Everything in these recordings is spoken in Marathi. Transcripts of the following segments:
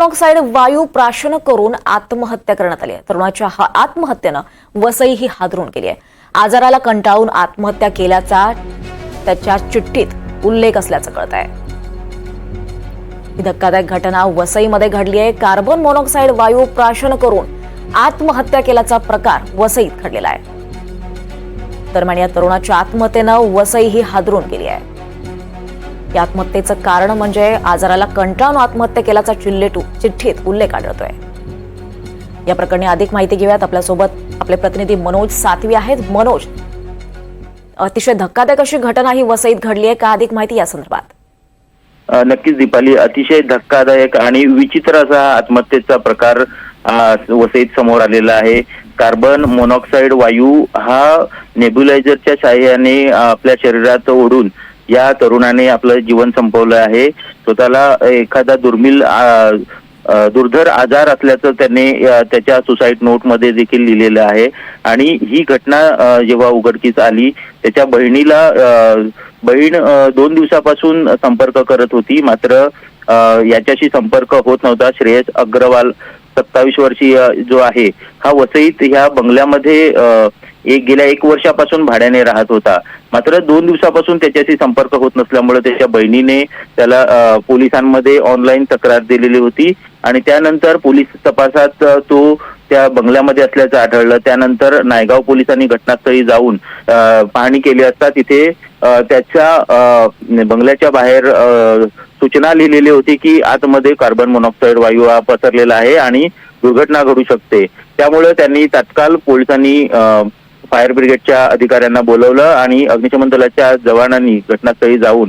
मोनॉक्साईड वायू प्राशन करून आत्महत्या करण्यात आली आहे. तरुणाच्या आत्महत्येनं वसई ही हादरून गेली आहे. आजाराला कंटाळून आत्महत्या केल्याचा त्याच्या चिठ्ठीत उल्लेख असल्याचं कळत आहे. ही धक्कादायक घटना वसईमध्ये घडली आहे. कार्बन मोनॉक्साईड वायू प्राशन करून आत्महत्या केल्याचा प्रकार वसईत घडलेला आहे. दरम्यान या तरुणाच्या आत्महत्येनं वसई ही हादरून गेली आहे. या आत्महत्येचं कारण म्हणजे आजाराला कंटाळून आत्महत्या केल्याचा चिल्लेटू चिठ्ठीत उल्लेख आढळतोय. या प्रकरणी अधिक माहिती घेऊयात. आपल्यासोबत आपले प्रतिनिधी मनोज सातवी आहेत. मनोज अतिशय धक्कादायक अशी घटना ही वसईत घडली आहे. का अधिक माहिती या संदर्भात? नक्कीच दीपाली. अतिशय धक्कादायक आणि विचित्र असा आत्महत्येचा प्रकार वसईत समोर आलेला आहे. कार्बन मोनॉक्साईड वायू हा नेब्युलायझरच्या साह्याने आपल्या शरीरात ओढून या तरुणाने आपलं जीवन संपवलं आहे. स्वतःला एखादा दुर्मिळ दुर्धर आजार असल्याचं त्यांनी त्याच्या सुसाईड नोटमध्ये देखील लिहिलेलं आहे. आणि ही घटना जेव्हा उघडकीस आली त्याच्या बहिणीला बहीण दोन दिवसापासून संपर्क करत होती. मात्र याच्याशी संपर्क होत नव्हता. श्रेयस अग्रवाल सत्तावीस वर्षीय जो आहे हा वसईत ह्या बंगल्यामध्ये एक गेल्या एक वर्षापासून भाड्याने राहत होता. मात्र दोन दिवसापासून त्याच्याशी संपर्क होत नसल्यामुळे त्याच्या बहिणीने त्याला पोलिसांमध्ये ऑनलाईन तक्रार दिलेली होती. आणि त्यानंतर पोलीस तपासात तो त्या बंगल्यामध्ये असल्याचं आढळलं. त्यानंतर नायगाव पोलिसांनी घटनास्थळी जाऊन पाहणी केली असता तिथे त्याच्या बंगल्याच्या बाहेर सूचना लिहिलेली होती की आतमध्ये कार्बन मोनॉक्साईड वायू हा पसरलेला आहे आणि दुर्घटना घडू शकते. त्यामुळे त्यांनी तात्काळ पोलिसांनी फायर ब्रिगेडच्या अधिकाऱ्यांना बोलवलं आणि अग्निशमन दलाच्या जवानांनी घटनास्थळी जाऊन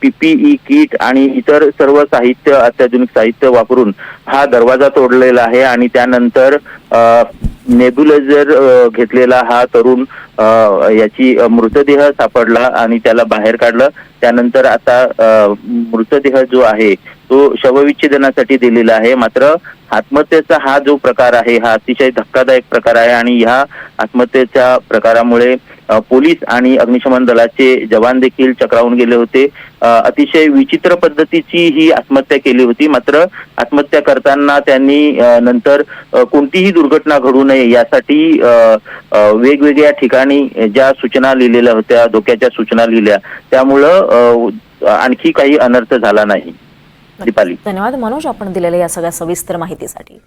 पीपीई किट आणि इतर सर्व साहित्य अत्याधुनिक साहित्य वापरून हा दरवाजा तोडलेला आहे आणि त्यानंतर नेब्युलायझर घेतलेला हा तरुण याची मृतदेह सापडला आणि त्याला बाहेर काढलं. त्यानंतर आता मृतदेह जो आहे तो शवविच्छेदनासाठी दिलेला आहे. मात्र आत्महत्येचा हा जो प्रकार आहे हा अतिशय धक्कादायक प्रकार आहे आणि ह्या आत्महत्येच्या प्रकारामुळे पोलीस आणि अग्निशमन दलाचे जवान देखील चक्रावून गेले होते. अतिशय विचित्र पद्धतीची ही आत्महत्या केली होती. मात्र आत्महत्या करताना त्यांनी नंतर कोणतीही दुर्घटना घडू नये यासाठी वेगवेगळ्या ठिकाणी ज्या सूचना लिहिलेल्या होत्या धोक्याच्या सूचना लिहिल्या. त्यामुळं आणखी काही अनर्थ झाला नाही. दीपाली. धन्यवाद मनोज आपण दिलेल्या या सगळ्या सविस्तर माहितीसाठी.